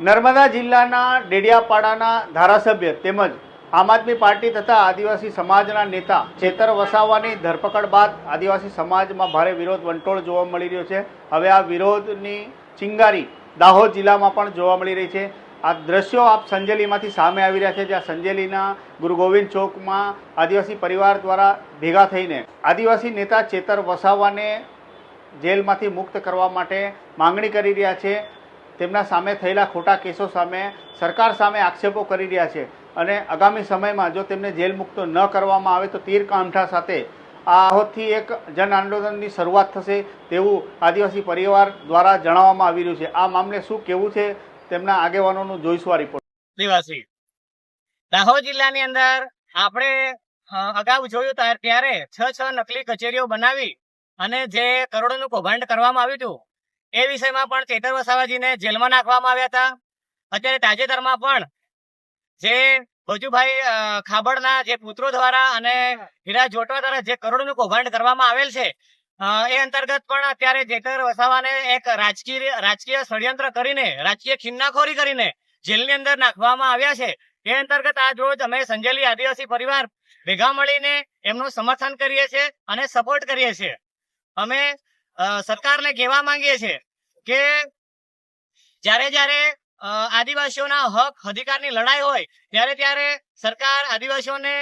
નર્મદા જિલ્લાના ડેડિયાપાડાના ધારાસભ્ય તેમજ આમ આદમી પાર્ટી તથા આદિવાસી સમાજના નેતા ચેતર વસાવાની ધરપકડ બાદ આદિવાસી સમાજમાં ભારે વિરોધ વંટોળ જોવા મળી રહ્યો છે. હવે આ વિરોધની ચિંગારી દાહોદ જિલ્લામાં પણ જોવા મળી રહી છે. આ દ્રશ્યો આપ સંજેલીમાંથી સામે આવી રહ્યા છે, જ્યાં સંજેલીના ગુરુ ગોવિંદ ચોકમાં આદિવાસી પરિવાર દ્વારા ભેગા થઈને આદિવાસી નેતા ચેતર વસાવાને જેલમાંથી મુક્ત કરવા માટે માંગણી કરી રહ્યા છે. તેમના સામે થયેલા ખોટા કેસો સામે સરકાર સામે આક્ષેપો કરી રહ્યા છે. અને આગામી સમયમાં જો તેમને જેલ મુક્ત ન કરવામાં આવે તો તીર કામઠા સાથે આહોથી એક જન આંદોલનની શરૂઆત થશે તેવું આદિવાસી પરિવાર દ્વારા જણાવવામાં આવી રહ્યું છે. આ મામલે શું કેવું છે તેમના આગેવાનોનું જોઈશું આ રિપોર્ટ આદિવાસી દાહોદ જિલ્લાની અંદર આપણે અગાઉ જોયું ત્યારે છ છ નકલી કચેરીઓ બનાવી અને જે કરોડોનું કૌભાંડ કરવામાં આવ્યું હતું. એ વિષયમાં પણ ચેતર વસાવાજીને જેલમાં નાખવામાં આવ્યા હતા. અત્યારે તાજેતરમાં પણ જે ભજુભાઈ ખાબડના જે પુત્રો દ્વારા અને હીરા જોટવા દ્વારા જે કરોડોનું કૌભાંડ કરવામાં આવેલ છે એ અંતર્ગત પણ અત્યારે ચેતર વસાવાને એક રાજકીય રાજકીય ષડયંત્ર કરીને, રાજકીય ખિન્નાખોરી કરીને જેલની અંદર નાખવામાં આવ્યા છે. એ અંતર્ગત આજ રોજ અમે સંજેલી આદિવાસી પરિવાર ભેગા મળીને એમનું સમર્થન કરીએ છીએ અને સપોર્ટ કરીએ છીએ. અમે સરકારને કહેવા માંગીએ છીએ કે જ્યારે જ્યારે આદિવાસીઓના હક, અધિકારની લડાઈ હોય, ત્યારે ત્યારે સરકાર આદિવાસીઓને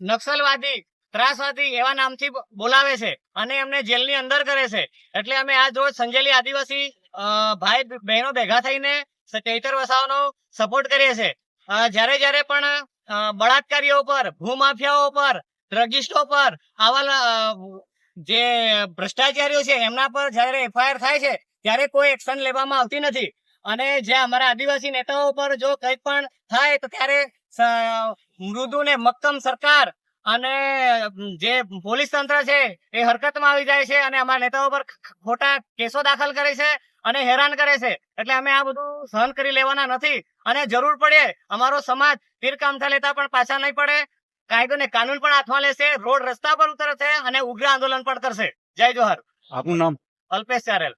નક્સલવાદી, ત્રાસવાદી એવા નામથી બોલાવે છે અને એમને જેલની અંદર કરે છે. એટલે અમે આજ રોજ સંજેલી આદિવાસી ભાઈ, બહેનો ભેગા થઈને ચૈતર વસાવાનો સપોર્ટ કરીએ છીએ. જ્યારે જ્યારે પણ બળાત્કારીઓ પર, ભૂમાફિયાઓ પર ડ્રગિસ્ટો પર આવા જે ભ્રષ્ટાચારીઓ છે, એમના પર જ્યારે એફઆઈઆર થાય છે, ત્યારે કોઈ એક્શન લેવામાં આવતી નથી. અને જે અમારા આદિવાસી નેતાઓ પર જો કંઈ પણ થાય, તો ત્યારે મૃદુ ને મક્કમ સરકાર અને જે પોલીસ તંત્ર છે, એ હરકતમાં આવી જાય છે અને અમારા નેતાઓ પર ખોટા કેસો દાખલ કરે છે અને હેરાન કરે છે. એટલે અમે આ બધું સહન કરી લેવાના નથી. અને જરૂર પડે, અમારો સમાજ તીર કામઠા લેતા પણ પાછા નહીં પડે. કાયદો ને કાનૂન પણ હાથમાં લેશે રોડ રસ્તા પર ઉતરશે અને ઉગ્ર આંદોલન પણ કરશે. જય જોહર. આપનું નામ? અલ્પેશ ચારેલ.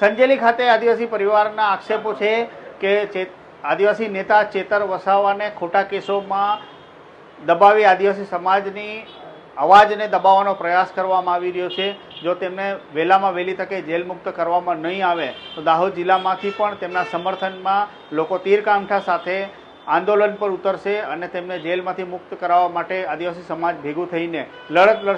સંજેલી ખાતે આદિવાસી પરિવારના આક્ષેપો છે કે આદિવાસી નેતા ચેતર વસાવાને ખોટા કેસોમાં દબાવી આદિવાસી સમાજની અવાજને દબાવવાનો પ્રયાસ કરવામાં આવી રહ્યો છે. જો તેમને વહેલામાં વહેલી તકે જેલ મુક્ત કરવામાં નહીં આવે તો દાહોદ જિલ્લામાંથી પણ તેમના સમર્થનમાં લોકો તીરકામઠા સાથે આંદોલન પર ઉતરશે અને તેમને જેલમાંથી મુક્ત કરાવવા માટે આદિવાસી સમાજ ભેગું થઈને લડત લડશે.